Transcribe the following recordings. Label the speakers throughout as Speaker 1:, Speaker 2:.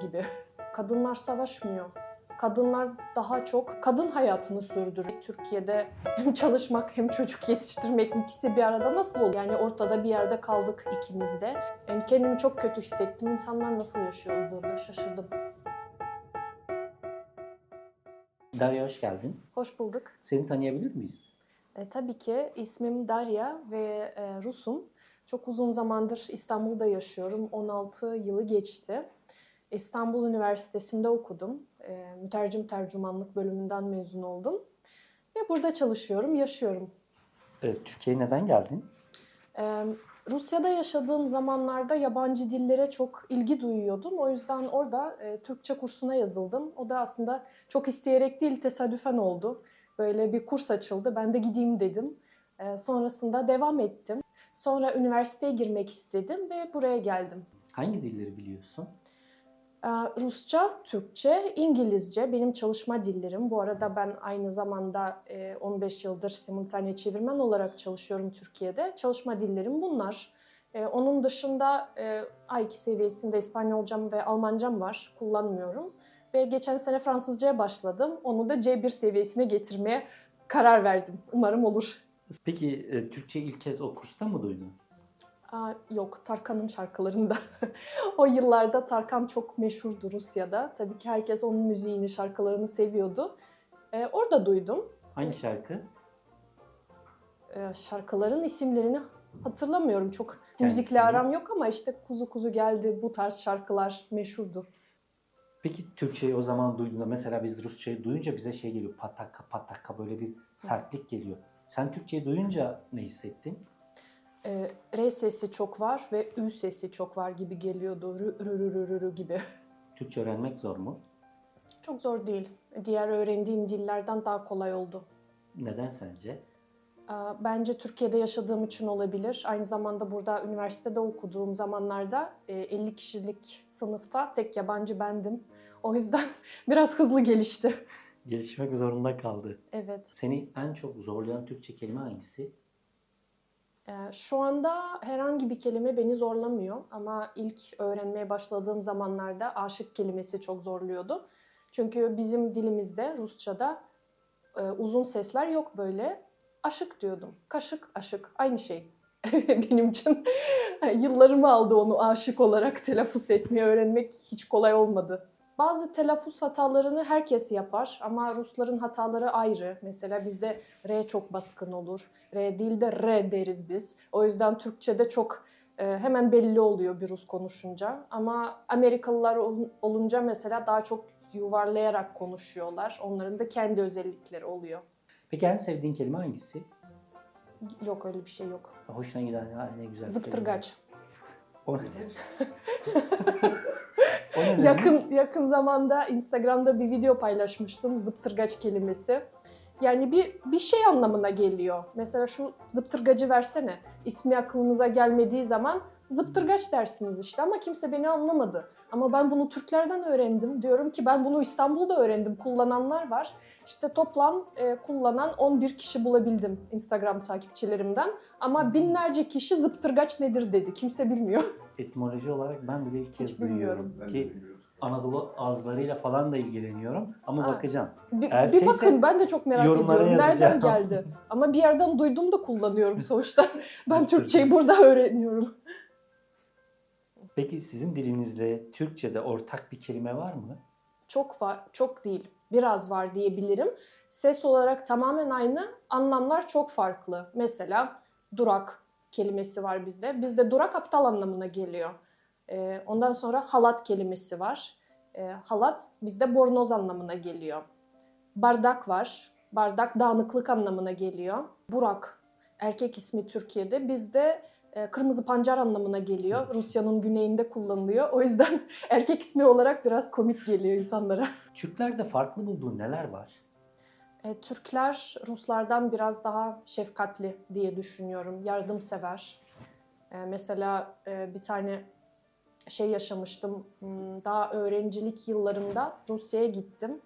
Speaker 1: gibi. Kadınlar savaşmıyor. Kadınlar daha çok kadın hayatını sürdürüyor. Türkiye'de hem çalışmak hem çocuk yetiştirmek ikisi bir arada nasıl olur? Yani ortada bir yerde kaldık ikimiz de. Yani kendimi çok kötü hissettim. İnsanlar nasıl yaşıyor olduğunu şaşırdım.
Speaker 2: Derya hoş geldin.
Speaker 1: Hoş bulduk.
Speaker 2: Seni tanıyabilir miyiz?
Speaker 1: E, tabii ki ismim Darya ve e, Rusum. Çok uzun zamandır İstanbul'da yaşıyorum. 16 yılı geçti. İstanbul Üniversitesi'nde okudum. E, mütercim tercümanlık bölümünden mezun oldum. Ve burada çalışıyorum, yaşıyorum.
Speaker 2: Ee, Türkiye'ye neden geldin?
Speaker 1: E, Rusya'da yaşadığım zamanlarda yabancı dillere çok ilgi duyuyordum. O yüzden orada e, Türkçe kursuna yazıldım. O da aslında çok isteyerek değil, tesadüfen oldu. Böyle bir kurs açıldı, ben de gideyim dedim. E, sonrasında devam ettim. Sonra üniversiteye girmek istedim ve buraya geldim.
Speaker 2: Hangi dilleri biliyorsun?
Speaker 1: E, Rusça, Türkçe, İngilizce benim çalışma dillerim. Bu arada ben aynı zamanda e, 15 yıldır simultane çevirmen olarak çalışıyorum Türkiye'de. Çalışma dillerim bunlar. E, Onun dışında e, A2 seviyesinde İspanyolcam ve Almancam var. Kullanmıyorum. Ve geçen sene Fransızcaya başladım. Onu da C1 seviyesine getirmeye karar verdim. Umarım olur.
Speaker 2: Peki e, Türkçe ilk kez o kursta mı duydun?
Speaker 1: Aa, yok, Tarkan'ın şarkılarında. o yıllarda Tarkan çok meşhurdu Rusya'da. Tabii ki herkes onun müziğini, şarkılarını seviyordu. Ee, orada duydum.
Speaker 2: Hangi şarkı?
Speaker 1: Ee, şarkıların isimlerini hatırlamıyorum çok.
Speaker 2: Kendisini.
Speaker 1: Müzikle aram yok ama işte Kuzu Kuzu geldi bu tarz şarkılar meşhurdu.
Speaker 2: Peki Türkçeyi o zaman duyduğunda mesela biz Rusçayı duyunca bize şey geliyor pataka pataka böyle bir sertlik geliyor. Sen Türkçeyi duyunca ne hissettin?
Speaker 1: Ee, R sesi çok var ve Ü sesi çok var gibi geliyordu. Rü, rü, rü, rü, rü, gibi.
Speaker 2: Türkçe öğrenmek zor mu?
Speaker 1: Çok zor değil. Diğer öğrendiğim dillerden daha kolay oldu.
Speaker 2: Neden sence?
Speaker 1: Ee, Bence Türkiye'de yaşadığım için olabilir. Aynı zamanda burada üniversitede okuduğum zamanlarda e, 50 kişilik sınıfta tek yabancı bendim. O yüzden biraz hızlı gelişti.
Speaker 2: Gelişmek zorunda kaldı.
Speaker 1: Evet.
Speaker 2: Seni en çok zorlayan Türkçe kelime hangisi?
Speaker 1: Ee, Şu anda herhangi bir kelime beni zorlamıyor ama ilk öğrenmeye başladığım zamanlarda aşık kelimesi çok zorluyordu. Çünkü bizim dilimizde Rusça'da e, uzun sesler yok böyle. Aşık diyordum. Kaşık, aşık. Aynı şey. Benim için yıllarımı aldı onu aşık olarak telaffuz etmeyi öğrenmek hiç kolay olmadı. Bazı telaffuz hatalarını herkes yapar ama Rusların hataları ayrı. Mesela bizde R çok baskın olur. R değil de R deriz biz. O yüzden Türkçe'de çok e, hemen belli oluyor bir Rus konuşunca. Ama Amerikalılar ol- olunca mesela daha çok yuvarlayarak konuşuyorlar. Onların da kendi özellikleri oluyor.
Speaker 2: Peki en sevdiğin kelime hangisi?
Speaker 1: Yok öyle bir şey yok.
Speaker 2: Hoşuna giden "Ha, ne güzel.
Speaker 1: Zıptırgaç.
Speaker 2: kelime." O nedir?
Speaker 1: Yakın yakın zamanda Instagram'da bir video paylaşmıştım zıptırgaç kelimesi. Yani bir bir şey anlamına geliyor. Mesela şu zıptırgacı versene. İsmi aklınıza gelmediği zaman zıptırgaç dersiniz işte ama kimse beni anlamadı. Ama ben bunu Türklerden öğrendim. Diyorum ki ben bunu İstanbul'da öğrendim. Kullananlar var. İşte toplam e, kullanan 11 kişi bulabildim Instagram takipçilerimden. Ama binlerce kişi zıptırgaç nedir dedi. Kimse bilmiyor.
Speaker 2: Etimoloji olarak ben bile ilk kez
Speaker 1: Hiç bilmiyorum.
Speaker 2: duyuyorum.
Speaker 3: Ben de
Speaker 2: Ki
Speaker 3: bilmiyorum.
Speaker 2: Anadolu ağızlarıyla falan da ilgileniyorum. Ama
Speaker 1: Ha.
Speaker 2: bakacağım.
Speaker 1: Bir,
Speaker 2: Eğer
Speaker 1: bir
Speaker 2: şeyse
Speaker 1: bakın ben de çok merak
Speaker 2: yorumlara
Speaker 1: ediyorum. Nereden
Speaker 2: yazacağım.
Speaker 1: geldi? Ama bir yerden duydum da kullanıyorum sonuçta. ben Türkçeyi burada öğreniyorum.
Speaker 2: Peki sizin dilinizle Türkçe'de ortak bir kelime var mı?
Speaker 1: Çok var, çok değil. Biraz var diyebilirim. Ses olarak tamamen aynı, anlamlar çok farklı. Mesela durak kelimesi var bizde. Bizde durak aptal anlamına geliyor. Ee, ondan sonra halat kelimesi var. Ee, halat bizde bornoz anlamına geliyor. Bardak var. Bardak dağınıklık anlamına geliyor. Burak erkek ismi Türkiye'de. Bizde e, kırmızı pancar anlamına geliyor. Rusya'nın güneyinde kullanılıyor. O yüzden erkek ismi olarak biraz komik geliyor insanlara.
Speaker 2: Türklerde farklı bulduğun neler var?
Speaker 1: E, Türkler Ruslardan biraz daha şefkatli diye düşünüyorum. Yardımsever. E, mesela e, bir tane şey yaşamıştım. Hmm, Daha öğrencilik yıllarımda Rusya'ya gittim.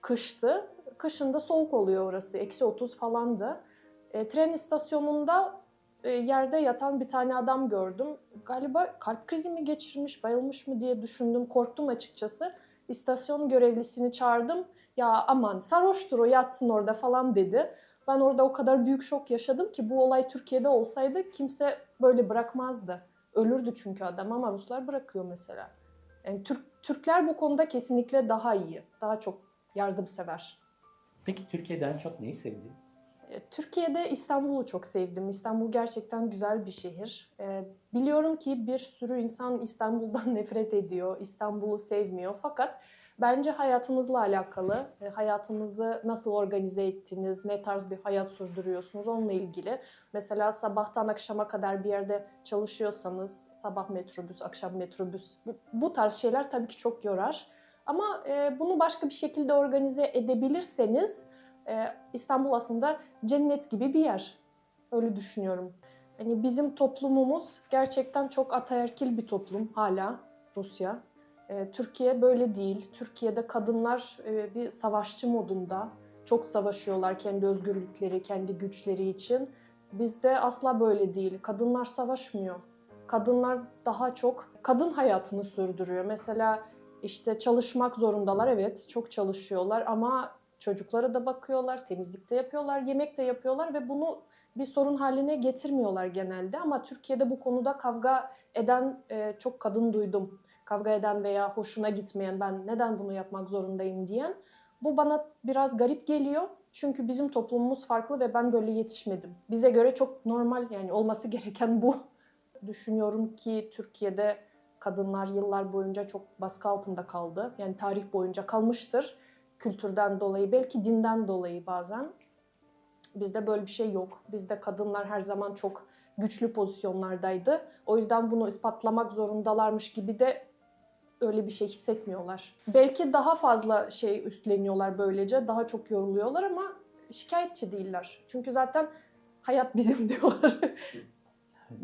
Speaker 1: Kıştı. Kışında soğuk oluyor orası. Eksi 30 falandı. E, tren istasyonunda e, yerde yatan bir tane adam gördüm. Galiba kalp krizi mi geçirmiş, bayılmış mı diye düşündüm. Korktum açıkçası. İstasyon görevlisini çağırdım. Ya aman sarhoştur o yatsın orada falan dedi. Ben orada o kadar büyük şok yaşadım ki bu olay Türkiye'de olsaydı kimse böyle bırakmazdı. Ölürdü çünkü adam ama Ruslar bırakıyor mesela. Yani Türk, Türkler bu konuda kesinlikle daha iyi. Daha çok yardımsever.
Speaker 2: Peki Türkiye'de en çok neyi sevdin?
Speaker 1: E, Türkiye'de İstanbul'u çok sevdim. İstanbul gerçekten güzel bir şehir. E, Biliyorum ki bir sürü insan İstanbul'dan nefret ediyor, İstanbul'u sevmiyor. Fakat bence hayatınızla alakalı, e, hayatınızı nasıl organize ettiniz, ne tarz bir hayat sürdürüyorsunuz onunla ilgili. Mesela sabahtan akşama kadar bir yerde çalışıyorsanız, sabah metrobüs, akşam metrobüs, bu- tarz şeyler tabii ki çok yorar. Ama e, bunu başka bir şekilde organize edebilirseniz e, İstanbul aslında cennet gibi bir yer. Öyle düşünüyorum. Hani bizim toplumumuz gerçekten çok ataerkil bir toplum hala Rusya. E, Türkiye böyle değil. Türkiye'de kadınlar e, bir savaşçı modunda. Çok savaşıyorlar kendi özgürlükleri, kendi güçleri için. Bizde asla böyle değil. Kadınlar savaşmıyor. Kadınlar daha çok kadın hayatını sürdürüyor. Mesela işte çalışmak zorundalar evet çok çalışıyorlar ama çocuklara da bakıyorlar, temizlikte yapıyorlar, yemek de yapıyorlar ve bunu bir sorun haline getirmiyorlar genelde. Ama Türkiye'de bu konuda kavga eden e, çok kadın duydum. Kavga eden veya hoşuna gitmeyen ben neden bunu yapmak zorundayım diyen. Bu bana biraz garip geliyor. Çünkü bizim toplumumuz farklı ve ben böyle yetişmedim. Bize göre çok normal yani olması gereken bu. Düşünüyorum ki Türkiye'de kadınlar yıllar boyunca çok baskı altında kaldı. Yani tarih boyunca kalmıştır. Kültürden dolayı, belki dinden dolayı bazen. Bizde böyle bir şey yok. Bizde kadınlar her zaman çok güçlü pozisyonlardaydı. O yüzden bunu ispatlamak zorundalarmış gibi de öyle bir şey hissetmiyorlar. Belki daha fazla şey üstleniyorlar böylece, daha çok yoruluyorlar ama şikayetçi değiller. Çünkü zaten hayat bizim diyorlar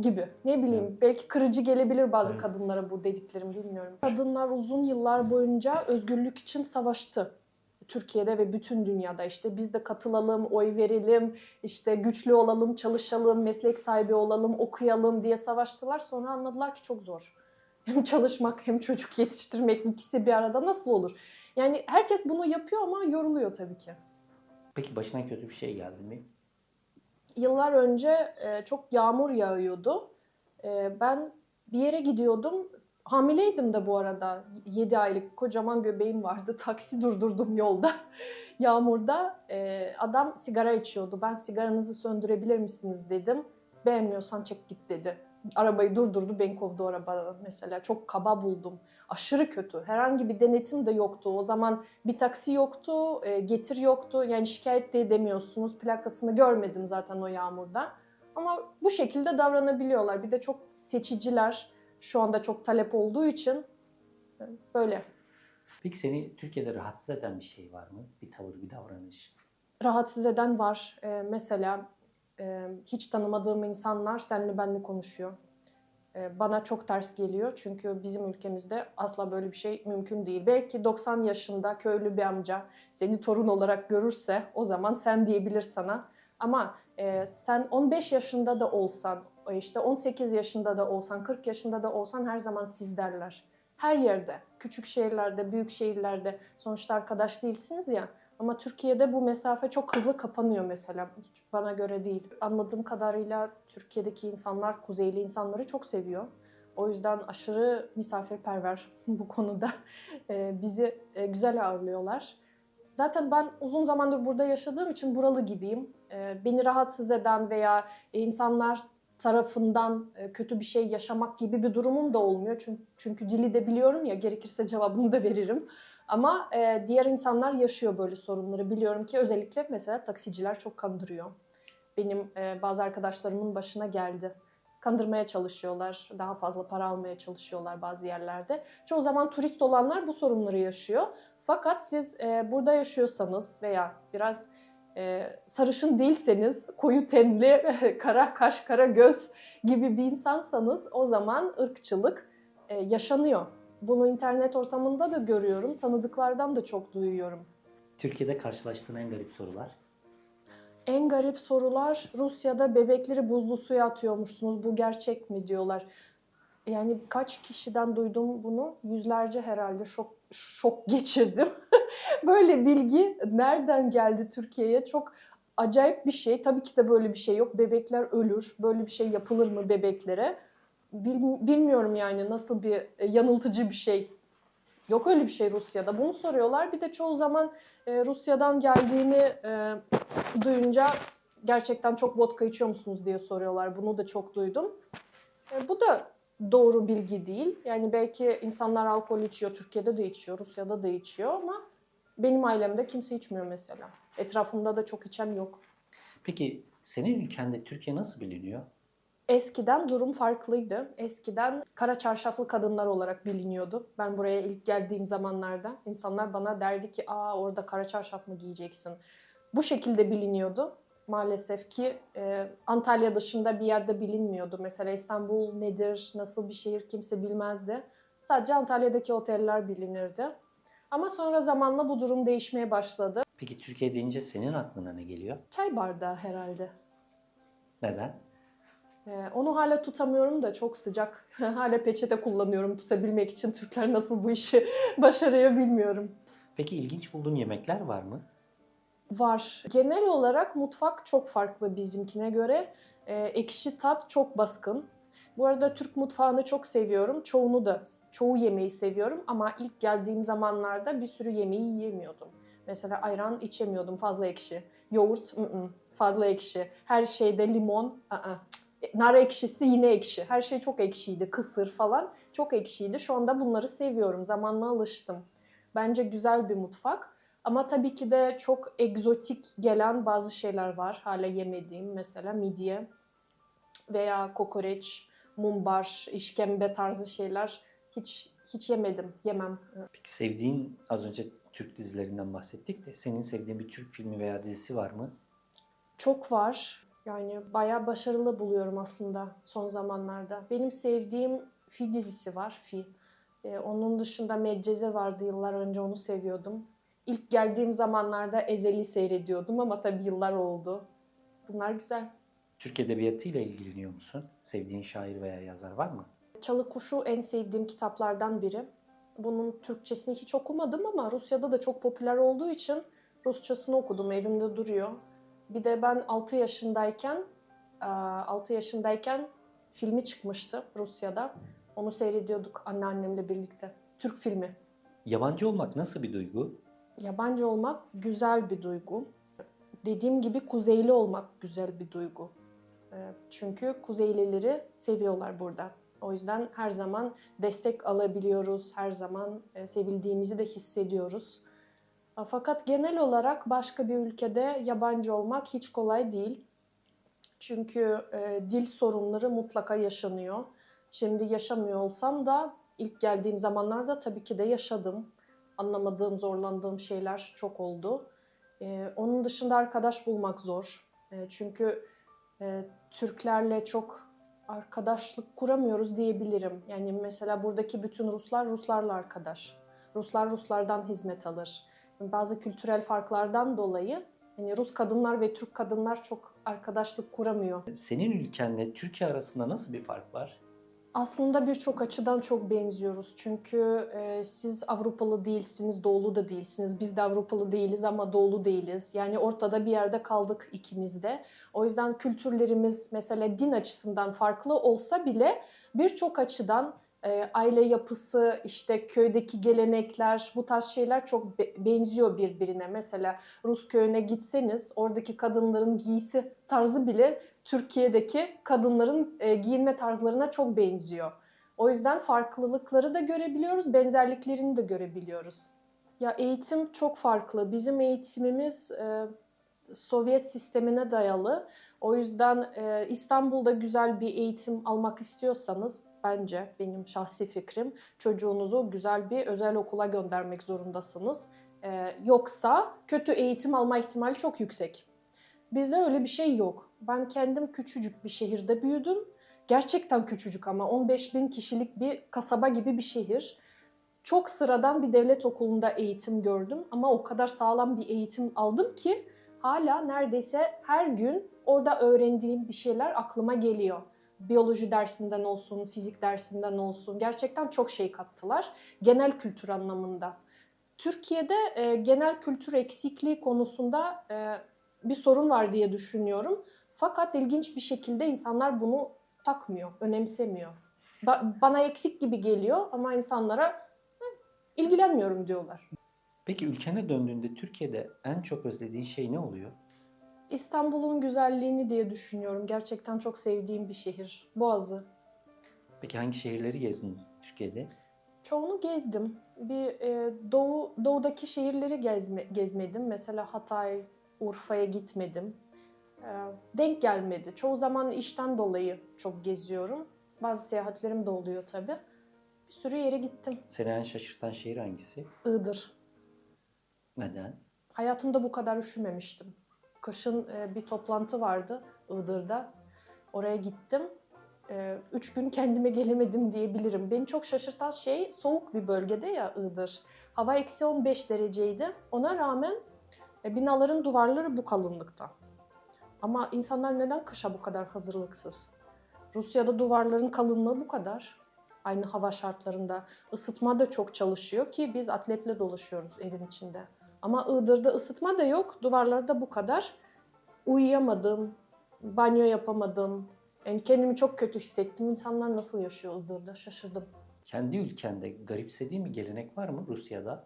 Speaker 1: gibi. Ne bileyim
Speaker 2: Evet.
Speaker 1: belki kırıcı gelebilir bazı
Speaker 2: Evet.
Speaker 1: kadınlara bu dediklerim bilmiyorum. Kadınlar uzun yıllar boyunca özgürlük için savaştı. Türkiye'de ve bütün dünyada işte biz de katılalım, oy verelim, işte güçlü olalım, çalışalım, meslek sahibi olalım, okuyalım diye savaştılar. Sonra anladılar ki çok zor. Hem çalışmak hem çocuk yetiştirmek ikisi bir arada nasıl olur? Yani herkes bunu yapıyor ama yoruluyor tabii ki.
Speaker 2: Peki başına kötü bir şey geldi mi?
Speaker 1: Yıllar önce e, çok yağmur yağıyordu. E, ben bir yere gidiyordum. Hamileydim de bu arada. 7 aylık kocaman göbeğim vardı. Taksi durdurdum yolda. Yağmurda e, adam sigara içiyordu. Ben sigaranızı söndürebilir misiniz dedim. Beğenmiyorsan çek git dedi. Arabayı durdurdu, beni kovdu arabadan mesela. Çok kaba buldum. Aşırı kötü. Herhangi bir denetim de yoktu. O zaman bir taksi yoktu, e, getir yoktu. Yani şikayet de edemiyorsunuz. Plakasını görmedim zaten o yağmurda. Ama bu şekilde davranabiliyorlar. Bir de çok seçiciler şu anda çok talep olduğu için e, böyle.
Speaker 2: Peki seni Türkiye'de rahatsız eden bir şey var mı? Bir tavır, bir davranış.
Speaker 1: Rahatsız eden var. E, mesela hiç tanımadığım insanlar senli benli konuşuyor. Bana çok ters geliyor çünkü bizim ülkemizde asla böyle bir şey mümkün değil. Belki 90 yaşında köylü bir amca seni torun olarak görürse o zaman sen diyebilir sana. Ama sen 15 yaşında da olsan, e, işte 18 yaşında da olsan, 40 yaşında da olsan her zaman siz derler. Her yerde, küçük şehirlerde, büyük şehirlerde sonuçta arkadaş değilsiniz ya. Ama Türkiye'de bu mesafe çok hızlı kapanıyor mesela. Hiç bana göre değil. Anladığım kadarıyla Türkiye'deki insanlar kuzeyli insanları çok seviyor. O yüzden aşırı misafirperver bu konuda. Ee, bizi e, güzel ağırlıyorlar. Zaten ben uzun zamandır burada yaşadığım için buralı gibiyim. Ee, beni rahatsız eden veya insanlar tarafından e, kötü bir şey yaşamak gibi bir durumum da olmuyor. Çünkü, çünkü dili de biliyorum ya gerekirse cevabını da veririm. Ama e, diğer insanlar yaşıyor böyle sorunları. Biliyorum ki özellikle mesela taksiciler çok kandırıyor. Benim e, bazı arkadaşlarımın başına geldi. Kandırmaya çalışıyorlar, daha fazla para almaya çalışıyorlar bazı yerlerde. Çoğu zaman turist olanlar bu sorunları yaşıyor. Fakat siz e, burada yaşıyorsanız veya biraz e, sarışın değilseniz, koyu tenli, kara kaş, kara göz gibi bir insansanız o zaman ırkçılık e, yaşanıyor. Bunu internet ortamında da görüyorum, tanıdıklardan da çok duyuyorum.
Speaker 2: Türkiye'de karşılaştığın en garip sorular.
Speaker 1: En garip sorular Rusya'da bebekleri buzlu suya atıyormuşsunuz. Bu gerçek mi diyorlar. Yani kaç kişiden duydum bunu? Yüzlerce herhalde şok şok geçirdim. böyle bilgi nereden geldi Türkiye'ye? Çok acayip bir şey. Tabii ki de böyle bir şey yok. Bebekler ölür. Böyle bir şey yapılır mı bebeklere? Bil- bilmiyorum yani nasıl bir e, yanıltıcı bir şey. Yok öyle bir şey Rusya'da. Bunu soruyorlar. Bir de çoğu zaman e, Rusya'dan geldiğini e, duyunca gerçekten çok vodka içiyor musunuz diye soruyorlar. Bunu da çok duydum. Bu da doğru bilgi değil. Yani belki insanlar alkol içiyor, Türkiye'de de içiyor, Rusya'da da içiyor ama benim ailemde kimse içmiyor mesela. Etrafımda da çok içen yok.
Speaker 2: Peki senin ülkende Türkiye nasıl biliniyor?
Speaker 1: Eskiden durum farklıydı. Eskiden kara çarşaflı kadınlar olarak biliniyordu. Ben buraya ilk geldiğim zamanlarda insanlar bana derdi ki aa orada kara çarşaf mı giyeceksin? Bu şekilde biliniyordu. Maalesef ki e, Antalya dışında bir yerde bilinmiyordu. Mesela İstanbul nedir, nasıl bir şehir kimse bilmezdi. Sadece Antalya'daki oteller bilinirdi. Ama sonra zamanla bu durum değişmeye başladı.
Speaker 2: Peki Türkiye deyince senin aklına ne geliyor?
Speaker 1: Çay bardağı herhalde.
Speaker 2: Neden?
Speaker 1: Ee, onu hala tutamıyorum da çok sıcak. hala peçete kullanıyorum tutabilmek için. Türkler nasıl bu işi başarıyor bilmiyorum.
Speaker 2: Peki ilginç bulduğun yemekler var mı?
Speaker 1: Var. Genel olarak mutfak çok farklı bizimkine göre. Ee, ekşi tat çok baskın. Bu arada Türk mutfağını çok seviyorum. Çoğunu da, çoğu yemeği seviyorum. Ama ilk geldiğim zamanlarda bir sürü yemeği yiyemiyordum. Mesela ayran içemiyordum fazla ekşi. Yoğurt ı-ı, fazla ekşi. Her şeyde limon ı-ı. Nar ekşisi yine ekşi. Her şey çok ekşiydi. Kısır falan çok ekşiydi. Şu anda bunları seviyorum. Zamanla alıştım. Bence güzel bir mutfak. Ama tabii ki de çok egzotik gelen bazı şeyler var. Hala yemediğim mesela midye veya kokoreç, mumbar, işkembe tarzı şeyler hiç hiç yemedim, yemem.
Speaker 2: Peki sevdiğin az önce Türk dizilerinden bahsettik de senin sevdiğin bir Türk filmi veya dizisi var mı?
Speaker 1: Çok var. Yani bayağı başarılı buluyorum aslında son zamanlarda. Benim sevdiğim Fi dizisi var, Fi. Ee, onun dışında Medcezir vardı yıllar önce onu seviyordum. İlk geldiğim zamanlarda Ezel'i seyrediyordum ama tabii yıllar oldu. Bunlar güzel.
Speaker 2: Türk edebiyatıyla ilgileniyor musun? Sevdiğin şair veya yazar var mı?
Speaker 1: Çalı Kuşu en sevdiğim kitaplardan biri. Bunun Türkçesini hiç okumadım ama Rusya'da da çok popüler olduğu için Rusçasını okudum, evimde duruyor. Bir de ben 6 yaşındayken, 6 yaşındayken filmi çıkmıştı Rusya'da. Onu seyrediyorduk anneannemle birlikte. Türk filmi.
Speaker 2: Yabancı olmak nasıl bir duygu?
Speaker 1: Yabancı olmak güzel bir duygu. Dediğim gibi kuzeyli olmak güzel bir duygu. Ee, Çünkü kuzeylileri seviyorlar burada. O yüzden her zaman destek alabiliyoruz, her zaman e, sevildiğimizi de hissediyoruz. Fakat genel olarak başka bir ülkede yabancı olmak hiç kolay değil. Çünkü e, dil sorunları mutlaka yaşanıyor. Şimdi yaşamıyor olsam da ilk geldiğim zamanlarda tabii ki de yaşadım. Anlamadığım, zorlandığım şeyler çok oldu. E, onun dışında arkadaş bulmak zor. E, çünkü e, Türklerle çok arkadaşlık kuramıyoruz diyebilirim. Yani mesela buradaki bütün Ruslar Ruslarla arkadaş. Ruslar Ruslardan hizmet alır. Bazı kültürel farklardan dolayı hani Rus kadınlar ve Türk kadınlar çok arkadaşlık kuramıyor.
Speaker 2: Senin ülkenle Türkiye arasında nasıl bir fark var?
Speaker 1: Aslında birçok açıdan çok benziyoruz. Çünkü e, siz Avrupalı değilsiniz, Doğulu da değilsiniz. Biz de Avrupalı değiliz ama Doğulu değiliz. Yani ortada bir yerde kaldık ikimiz de. O yüzden kültürlerimiz mesela din açısından farklı olsa bile birçok açıdan e, aile yapısı, işte köydeki gelenekler, bu tarz şeyler çok be- benziyor birbirine. Mesela Rus köyüne gitseniz oradaki kadınların giysi tarzı bile Türkiye'deki kadınların e, giyinme tarzlarına çok benziyor. O yüzden farklılıkları da görebiliyoruz, benzerliklerini de görebiliyoruz. Ya eğitim çok farklı. Bizim eğitimimiz e, Sovyet sistemine dayalı. O yüzden e, İstanbul'da güzel bir eğitim almak istiyorsanız bence benim şahsi fikrim çocuğunuzu güzel bir özel okula göndermek zorundasınız. E, yoksa kötü eğitim alma ihtimali çok yüksek. Bizde öyle bir şey yok. Ben kendim küçücük bir şehirde büyüdüm. Gerçekten küçücük ama 15 bin kişilik bir kasaba gibi bir şehir. Çok sıradan bir devlet okulunda eğitim gördüm ama o kadar sağlam bir eğitim aldım ki hala neredeyse her gün orada öğrendiğim bir şeyler aklıma geliyor. Biyoloji dersinden olsun, fizik dersinden olsun gerçekten çok şey kattılar genel kültür anlamında. Türkiye'de e, genel kültür eksikliği konusunda e, bir sorun var diye düşünüyorum. Fakat ilginç bir şekilde insanlar bunu takmıyor, önemsemiyor. Ba- bana eksik gibi geliyor ama insanlara "Hı, ilgilenmiyorum diyorlar.
Speaker 2: Peki ülkene döndüğünde Türkiye'de en çok özlediğin şey ne oluyor?
Speaker 1: İstanbul'un güzelliğini diye düşünüyorum. Gerçekten çok sevdiğim bir şehir. Boğazı.
Speaker 2: Peki hangi şehirleri gezdin Türkiye'de?
Speaker 1: Çoğunu gezdim. Bir e, doğu doğudaki şehirleri gezme, gezmedim. Mesela Hatay, Urfa'ya gitmedim. E, denk gelmedi. Çoğu zaman işten dolayı çok geziyorum. Bazı seyahatlerim de oluyor tabii. Bir sürü yere gittim.
Speaker 2: Seni en şaşırtan şehir hangisi?
Speaker 1: Iğdır.
Speaker 2: Neden?
Speaker 1: Hayatımda bu kadar üşümemiştim. Kışın e, bir toplantı vardı Iğdır'da. Oraya gittim. E, üç gün kendime gelemedim diyebilirim. Beni çok şaşırtan şey soğuk bir bölgede ya Iğdır. Hava eksi 15 dereceydi. Ona rağmen e, binaların duvarları bu kalınlıkta. Ama insanlar neden kışa bu kadar hazırlıksız? Rusya'da duvarların kalınlığı bu kadar. Aynı hava şartlarında. Isıtma da çok çalışıyor ki biz atletle dolaşıyoruz evin içinde. Ama Iğdır'da ısıtma da yok. Duvarlarda bu kadar. Uyuyamadım, banyo yapamadım. Yani kendimi çok kötü hissettim. İnsanlar nasıl yaşıyor Iğdır'da şaşırdım.
Speaker 2: Kendi ülkende garipsediğin bir gelenek var mı Rusya'da?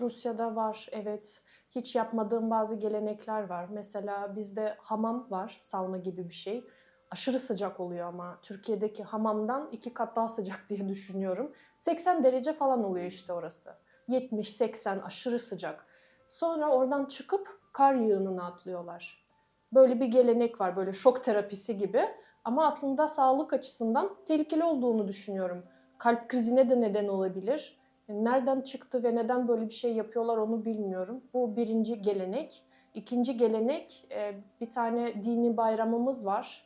Speaker 1: Rusya'da var evet. Hiç yapmadığım bazı gelenekler var. Mesela bizde hamam var, sauna gibi bir şey. Aşırı sıcak oluyor ama Türkiye'deki hamamdan iki kat daha sıcak diye düşünüyorum. 80 derece falan oluyor işte orası. 70-80 aşırı sıcak. Sonra oradan çıkıp kar yığınına atlıyorlar. Böyle bir gelenek var, böyle şok terapisi gibi. Ama aslında sağlık açısından tehlikeli olduğunu düşünüyorum. Kalp krizine de neden olabilir. Nereden çıktı ve neden böyle bir şey yapıyorlar onu bilmiyorum. Bu birinci gelenek. İkinci gelenek e, bir tane dini bayramımız var.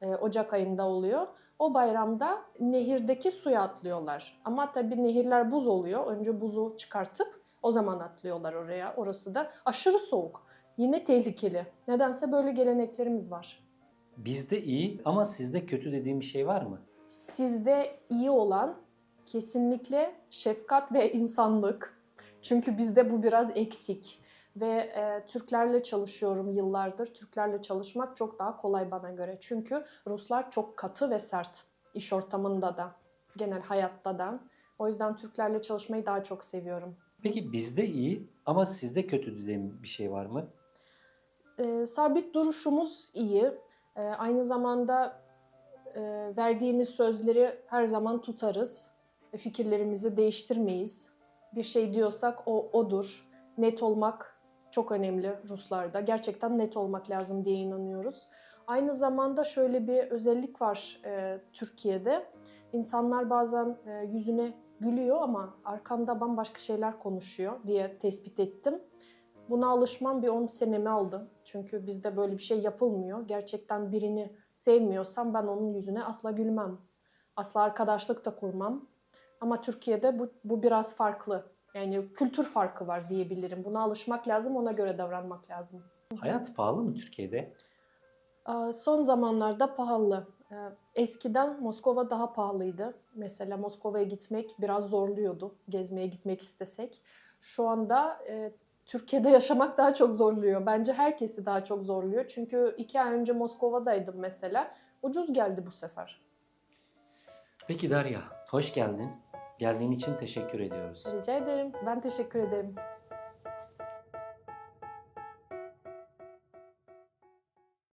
Speaker 1: E, Ocak ayında oluyor. O bayramda nehirdeki suya atlıyorlar. Ama tabii nehirler buz oluyor. Önce buzu çıkartıp o zaman atlıyorlar oraya. Orası da aşırı soğuk. Yine tehlikeli. Nedense böyle geleneklerimiz var.
Speaker 2: Bizde iyi ama sizde kötü dediğin bir şey var mı?
Speaker 1: Sizde iyi olan kesinlikle şefkat ve insanlık. Çünkü bizde bu biraz eksik. Ve e, Türklerle çalışıyorum yıllardır. Türklerle çalışmak çok daha kolay bana göre. Çünkü Ruslar çok katı ve sert. iş ortamında da, genel hayatta da. O yüzden Türklerle çalışmayı daha çok seviyorum.
Speaker 2: Peki bizde iyi ama sizde kötü dediğin bir şey var mı?
Speaker 1: E, sabit duruşumuz iyi. E, aynı zamanda e, verdiğimiz sözleri her zaman tutarız. E, fikirlerimizi değiştirmeyiz. Bir şey diyorsak o odur. Net olmak çok önemli Ruslarda. Gerçekten net olmak lazım diye inanıyoruz. Aynı zamanda şöyle bir özellik var e, Türkiye'de. İnsanlar bazen e, yüzüne gülüyor ama arkanda bambaşka şeyler konuşuyor diye tespit ettim. Buna alışmam bir 10 senemi aldı. Çünkü bizde böyle bir şey yapılmıyor. Gerçekten birini sevmiyorsam ben onun yüzüne asla gülmem. Asla arkadaşlık da kurmam. Ama Türkiye'de bu, bu biraz farklı. Yani kültür farkı var diyebilirim. Buna alışmak lazım, ona göre davranmak lazım.
Speaker 2: Hayat pahalı mı Türkiye'de?
Speaker 1: Son zamanlarda pahalı. Ee, Eskiden Moskova daha pahalıydı. Mesela Moskova'ya gitmek biraz zorluyordu. Gezmeye gitmek istesek. Şu anda e, Türkiye'de yaşamak daha çok zorluyor. Bence herkesi daha çok zorluyor. Çünkü iki ay önce Moskova'daydım mesela. Ucuz geldi bu sefer.
Speaker 2: Peki Derya, hoş geldin. Geldiğin için teşekkür ediyoruz.
Speaker 1: Rica ederim. Ben teşekkür ederim.